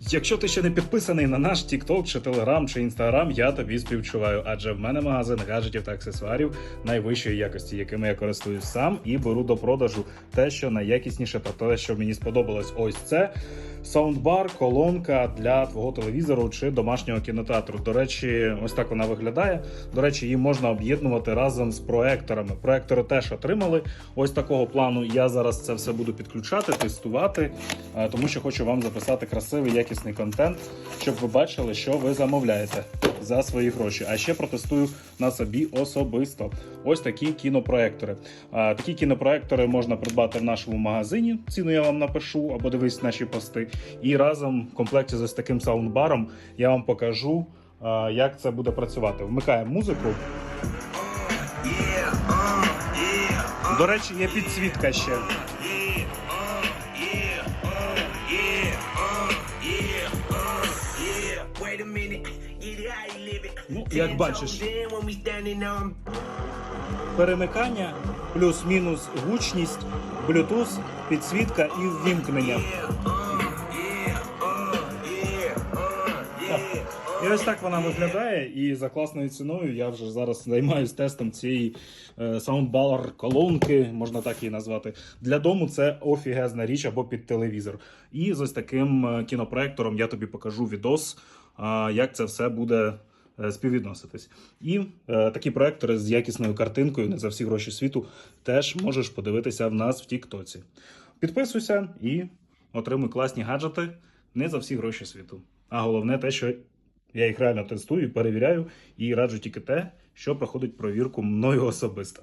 Якщо ти ще не підписаний на наш TikTok, чи Telegram, чи Instagram, я тобі співчуваю, адже в мене магазин гаджетів та аксесуарів найвищої якості, якими я користуюсь сам і беру до продажу те, що найякісніше та те, що мені сподобалось. Ось це саундбар, колонка для твого телевізору чи домашнього кінотеатру. До речі, ось так вона виглядає. До речі, її можна об'єднувати разом з проекторами. Проектори теж отримали. Ось такого плану я зараз це все буду підключати, тестувати, е, тому що хочу вам записати красивий якісний контент, щоб ви бачили, що ви замовляєте за свої гроші. А ще протестую на собі особисто. Ось такі кінопроектори. Такі кінопроектори можна придбати в нашому магазині. Ціну я вам напишу або дивись наші пости. І разом в комплекті з ось таким саундбаром я вам покажу, як це буде працювати. Вмикаємо музику. До речі, є підсвітка ще. Як бачиш. Перемикання, плюс-мінус гучність, Bluetooth, підсвітка і ввімкнення. І ось так вона виглядає. І за класною ціною я вже зараз займаюся тестом цієї е, саундбар колонки, можна так її назвати. Для дому це офігезна річ або під телевізор. І з ось таким е, кінопроектором я тобі покажу відос, як це все буде. Е, Співвідноситись. І е, такі проектори з якісною картинкою не за всі гроші світу теж можеш подивитися в нас в Тіктоці. Підписуйся і отримуй класні гаджети не за всі гроші світу. А головне те, що я їх реально тестую, перевіряю і раджу тільки те, що проходить провірку мною особисто.